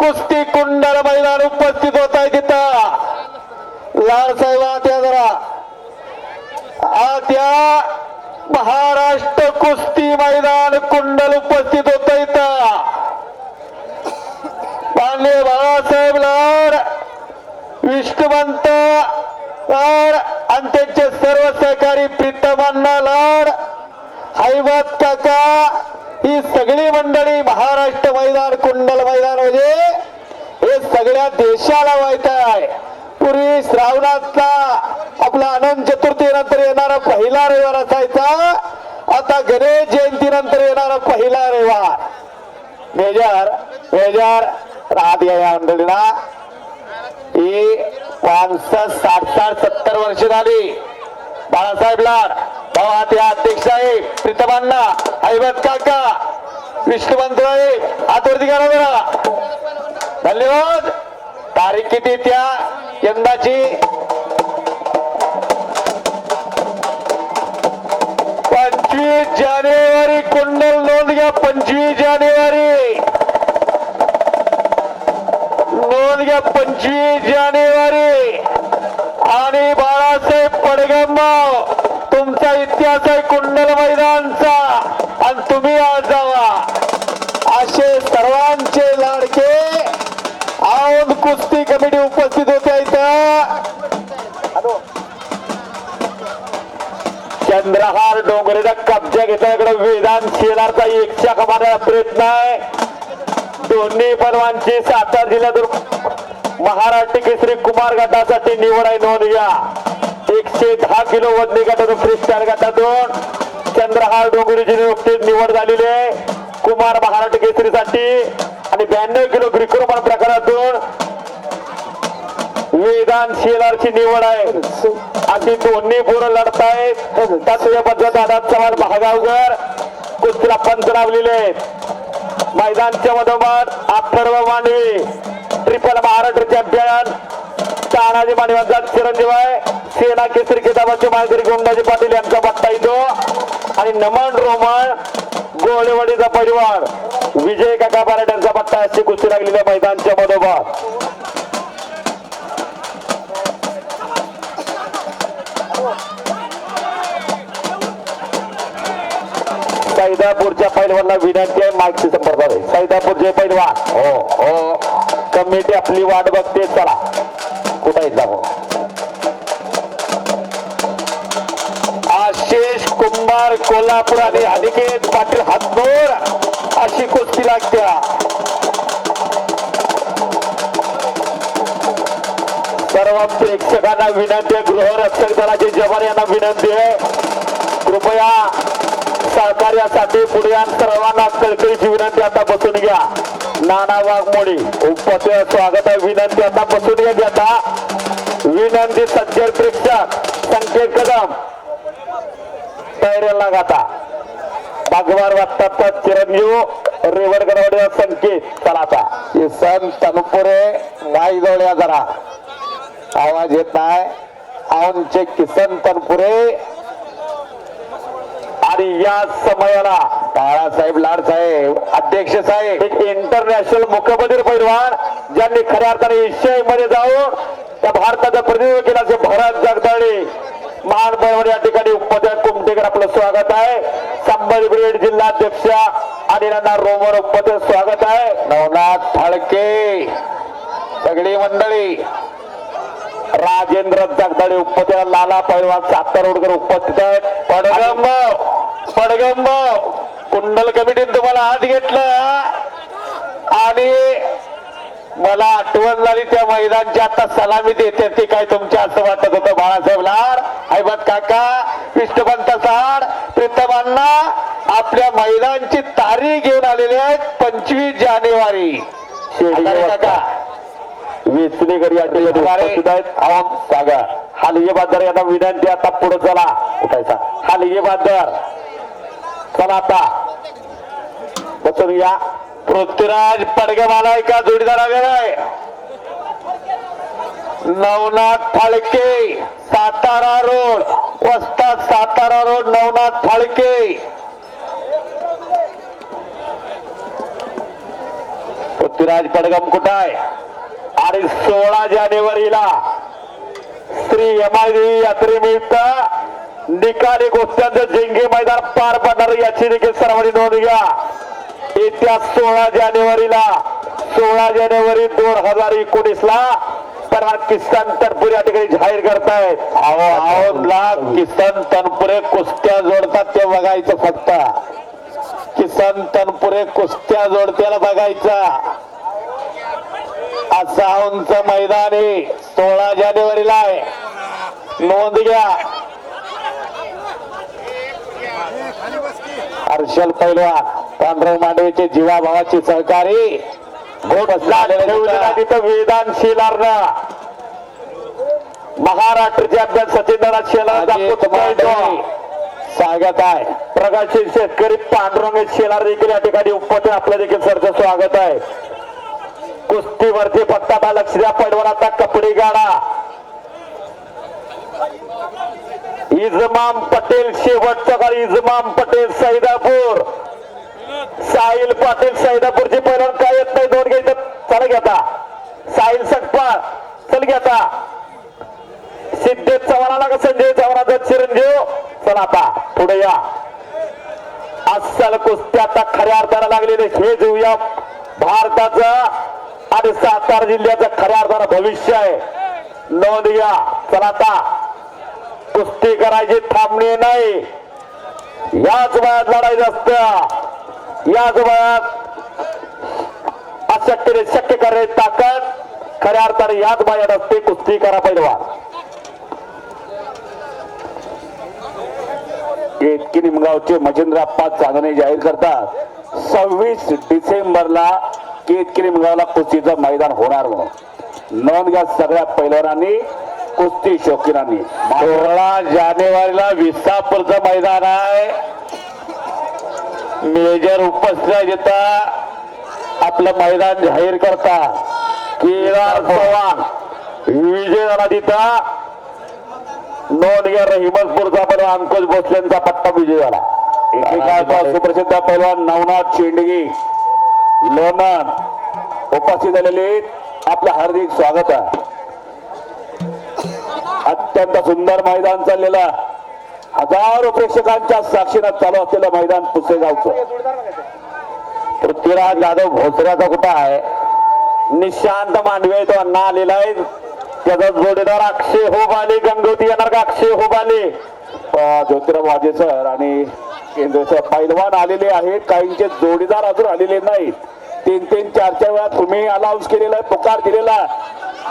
कुस्ती कुंडल मैदान उपस्थित होत आहे तिथं. लाडसाहेब या जरा. आत्या महाराष्ट्र कुस्ती मैदान कुंडल उपस्थित होत इथं. पांडे बाळासाहेब लाड विष्णुवंत लाड आणि त्यांचे सर्व सहकारी प्रीतमांना लाड हैवत काका ही सगळी मंडळी महाराष्ट्र मैदान कुंडल मैदान म्हणजे हे सगळ्या देशाला माहीत आहे. पूर्वी श्रावणातला आपला अनंत चतुर्थी नंतर येणारा पहिला रविवार असायचा. आता गणेश जयंती नंतर येणारा पहिला रविवार. मेजर मेजर राहत या या मंडळीला ही पासष्ट साठ साठ सत्तर वर्ष झाली. बाळासाहेब लाड भावा ते अध्यक्ष आहे प्रीतमांना ऐवत काका विष्णुवंत आहे हातवरती करा जरा धन्यवाद. तारीख किती त्या? यंदाची? पंचवीस जानेवारी कुंडल नोंद घ्या पंचवीस जानेवारी. नोंद घ्या पंचवीस जानेवारी. आणि बाळासाहेब पडगंबाव आमचा इतिहास आहे कुंडल मैदानचा. आणि तुम्ही आज जावा. असे सर्वांचे लाडके औंध कुस्ती कमिटी उपस्थित होत्या इथं. चंद्रहार डोंगरेचा कब्जा घेतला इकडे वेदांत शेलारचा एकशा कमाण्याचा प्रयत्न आहे. दोन्ही पलवांची सातारा जिल्ह्यातून महाराष्ट्र केसरी कुमार गटासाठी निवड आहे नोंद घ्या. एकशे दहा किलो वजनी गटातून फ्रीस्टाईल गटातून चंद्रहार डोंगरीची नुकतीच निवड झालेली आहे. कुमार महाराष्ट्र केसरीसाठी. आणि ब्याण्णव किलो ग्रिकोमान प्रकारातून वेदांत शेलारची निवड आहे. अशी दोन्ही पोरं लढतायत. तसं पद्धत दादा चव्हाण महागावकर कुस्तीला पंच लावलेले आहेत. मैदानच्या मधोमध अथर्व मांडवी ट्रिपल महाराष्ट्र चॅम्पियन तानाजी मांडवांचा चिरंजीव आहे. सेना केसरी किताबाचे मालकरी गोंडाजी पाटील यांचा पट्टा येतो आणि नमन रोमन गोळेवाडीचा परिवार. विजय काका पराड यांचा पट्टा अशी कुस्ती लागलेल्या मैदानच्या मधोमध. सैदापूरच्या पैलवानला विनंती आहे मागची संपर्क आहे. सैदापूरचे पैलवान. हो हो. कमिटी आपली वाट बघते चला. कुठं येत कोल्हापूर आणि अनिकेत पाटील हातनोर अशी कुस्ती लागत्या. सर्व प्रेक्षकांना विनंती आहे. गृहरक्षक दलाचे जवान यांना विनंती आहे. कृपया सहकार्यासाठी पुढे सर्वांना कळकळीची विनंती आता बसून घ्या. नाना वाघमोडी उपस्थित स्वागत आहे. विनंती आता बसून घ्या घेता विनंती सज्जन प्रेक्षक संकेत कदम. आता भगवान वाटतात चिरंजीव संकेत. किसन तनपुरे जवळ जरा. आवाज येत नाही. आमचे किसन तनपुरे आणि या समयाला बाळासाहेब लाड साहेब अध्यक्ष साहेब. एक इंटरनॅशनल मुखबधीर पैलवान ज्यांनी खऱ्या अर्थाने एशियाई मध्ये जाऊन त्या भारताचं प्रतिनिधित्व केलं असे भरत जगदाळे महान या ठिकाणी उपस्थित कुमटेकर आपलं स्वागत आहे. संभाजी ब्रिगेड जिल्हाध्यक्ष आणि रोमर उपस्थित स्वागत आहे. नवनाथ फाळके सगळी मंडळी. राजेंद्र जगदाळे उपस्थित लाला पैलवान सातारोडकर उपस्थित आहेत. पडगंब पडगंब. कुंडल कमिटीने तुम्हाला हात घेतलं. आणि मला आठवण झाली त्या मैदानची. आता सलामी देते ती काय तुमच्या असं वाटत होतं बाळासाहेब लाड? विष्णुपंत साड प्रीतमांना आपल्या मैदानची तारीख घेऊन आलेले आहेत पंचवीस जानेवारी. वेचणेकर हा बाजार यांना विनंती आता पुढे चला. उठायचा. हा लिगे बाजार. चला आता. बसून या पृथ्वीराज पडगम आलाय का जोडीदार आहे नवनाथ फाळके सातारा रोड. वस्ताद सातारा रोड नवनाथ फाळके. पृथ्वीराज पडगम कुठं आहे आणि सोळा जानेवारीला श्री एमआयडी यात्रेनिमित्त निकाली गोष्टांचं जेंगे मैदान पार पडणार याची देखील सर्वांनी नोंद घ्या. येत्या सोळा जानेवारीला सोळा जानेवारी दोन हजार एकोणीस ला किसन तनपुरे या ठिकाणी जाहीर करतायत अहो अहो लाख किसन तनपुरे कुस्त्या जोडतात ते बघायचं फक्त. किसन तनपुरे कुस्त्या जोडत्याला बघायचा. असा उंच मैदान आहे. सोळा जानेवारीला आहे. नोंद घ्या. हर्षल पैलवान पांढरव मांडवीचे जीवाभावाचे सहकारी. तिथं वेदांत शेलारना महाराष्ट्र चॅम्पियन सचिंद्रनाथ शेलार स्वागत आहे. प्रगतशील शेतकरी पांडुरंग शेलार देखील या ठिकाणी उपस्थित आपलं देखील सरचं स्वागत आहे. कुस्तीवरती फक्त आता लक्ष द्या पैलवानाचा कपडे गाडा. इजमाम पटेल शेवटचा काळ इजमाम पटेल सैदापूर. साहिल पाटील सैदापूरचे पैलवान काय येत नाही घ्यायचं चला घेता. साहिल सकपाळ चल घेता. सिद्धेश चव्हाणाला का संजय चव्हाणाचा चिरंजीव? चला आता पुढे या. अस्सल कुस्ती आता खऱ्या अर्थानं लागलेले हे घेऊया भारताचं आणि सातारा जिल्ह्याचं खऱ्या अर्थानं भविष्य आहे. नोंद घ्या. चला आता. कुस्ती करायची थांबणे नाही. याच वयात लढायचं असतं. याच वयात अशक्य शक्य करायची ताकद खऱ्या अर्थाने याच बायात असते कुस्ती करा पैलवान. केतकी निमगावचे मजेंद्रप्पा चांदणे जाहीर करतात. सव्वीस डिसेंबरला केतकी निमगावला कुस्तीचं मैदान होणार म्हणून. नोंद घ्या सगळ्या पैलवानांनी कुस्ती शौकीनांनी. सोळा जानेवारीला विसापूरचं मैदान आहे. मेजर उपस्थित आहे आपलं मैदान जाहीर करता. केदार चव्हाण विजय झाला तिथं नोंद घ्या हिमतपूरचा पण अंकुश भोसलेंचा पट्टा विजय झाला एकेकाळचा सुप्रसिद्ध पैलवान नवनाथ शेंडगे लोणन उपस्थित झालेले आपलं हार्दिक स्वागत आहे. अत्यंत सुंदर मैदान चाललेलं हजारो प्रेक्षकांच्या साक्षीनं चालू असलेलं मैदान पुसेगावचं. पृथ्वीराज जाधव भोसऱ्याचा कुठं आहे? निशांत मांडवे तो अण्णा आलेला आहे त्याचा जोडीदार अक्षय होबाले गंगोती येणार का अक्षय होबाले? अं, ज्योतिराव वाजे सर आणि केंद्राचे पैलवान आलेले आहेत. काहींचे जोडीदार अजून आलेले नाहीत. तीन तीन चार चार वेळा तुम्ही अनाऊन्स केलेला आहे, पुकार दिलेला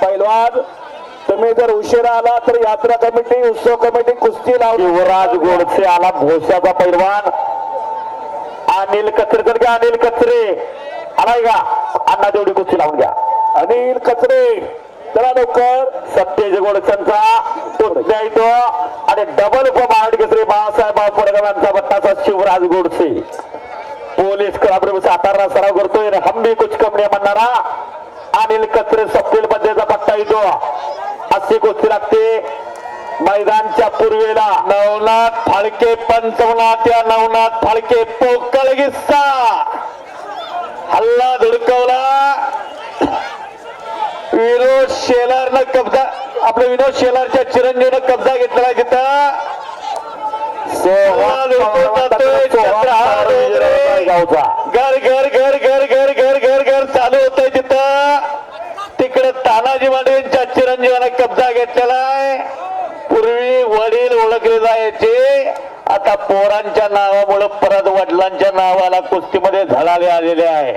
पैलवान तुम्ही जर उशिरा आला तर यात्रा कमिटी उत्सव कमिटी कुस्ती लावली युवराज गोडसे आला भोश्याचा पैलवान. अनिल कचरे तर घ्या अनिल कचरे. आलाय का अण्णा तेवढी कुस्ती लावून घ्या. अनिल कचरे. चला लवकर. सत्यज गोडसांचा पुतण्या द्यायचो आणि डबल उपमहाड केसरी बाळासाहेब पडगाव यांचा बट्टाचा शिवराज गोडसे. पोलीस क्रांती सातारा सराव करतोय. आणि हंबी कुछ कमणे म्हणणारा अनिल कचरे सप्तील मध्येचा पट्टा येतो अशी कुस्ती लागते. मैदानच्या पूर्वेला नवनाथ फाळके पंचवनाथ या नवनाथ फाळके पोकळ गिस्सा हल्ला धुडकवला. विनोद शेलारनं कब्जा आपल्या विनोद शेलारच्या चिरंजीवनं कब्जा घेतलेला तिथं. घर घर घर घर घर घर घर घर चालू होतंय तिथं. तिकडे तानाजी मांडवींच्या चिरंजीवाने कब्जा घेतलेला आहे. आता पोरांच्या नावामुळे परत वडिलांच्या नावाला कुस्तीमध्ये झळाले आलेले आहे.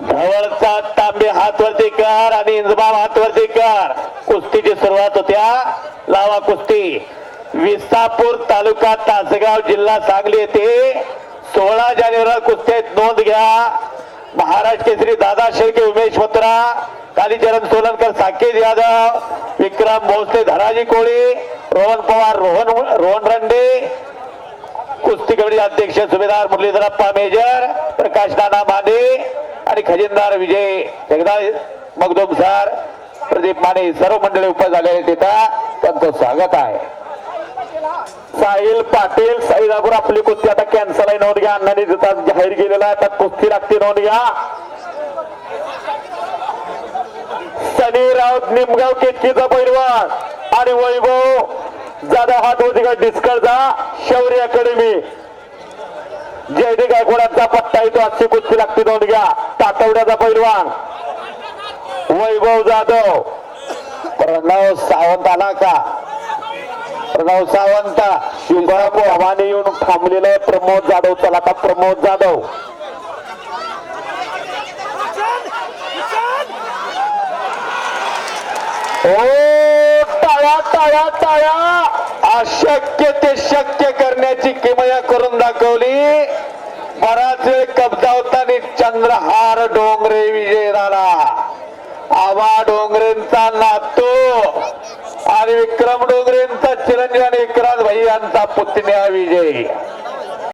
धवळचा तांबे हातवरती कर आणि इंजबाब हातवरती कर. कुस्तीची सुरुवात होत्या. लावा कुस्ती. विसापूर तालुका तासगाव जिल्हा सांगली येथे सोळा जानेवारी कुस्तीत नोंद घ्या. महाराष्ट्र केसरी दादा शेळके उमेश मथुरा कालीचरण सोलनकर साकेत यादव विक्रम भोसले धनाजी कोळी रोहन पवार रोहन रोहन रंडे कुस्ती कमिटी अध्यक्ष सुभेदार मुरलीधरप्पा मेजर प्रकाश नाना माने आणि खजिनदार विजय जगदाळ मगदोम सर प्रदीप माने सर्व मंडळी उपस्थित झालेले तिथं. त्यांचं स्वागत आहे. साहिल पाटील साईदापूर आपली कुस्ती आता कॅन्सल आहे नोंद घ्या. अण्णाने तिथं जाहीर केलेला आहे आता कुस्ती लागते नोंद घ्या. सनी राऊत निमगाव केतकीचा पैलवान आणि वैभव जाधव हा दोघीकडे डिस्कळचा शौर्य अकॅडमी. जयदे गायकवाडांचा पट्टा येतो. आजची कुस्ती लागते नोंद घ्या. तातवड्याचा पैलवान. वैभव जाधव. प्रणव सावंत आला का? प्रणव सावंत. शिवबाबू आव्हाने येऊन थांबलेलं आहे प्रमोद जाधव. चला आता प्रमोद जाधव. ओ टाळ्या अशक्य ते शक्य करण्याची किमया करून दाखवली. बराच वेळ कब्जा चंद्रहार डोंगरे विजय झाला आवा डोंगरेंचा नातू आणि विक्रम डोंगरेंचा चिरंजीव आणि विक्रांत भाई यांचा पुतण्या विजय.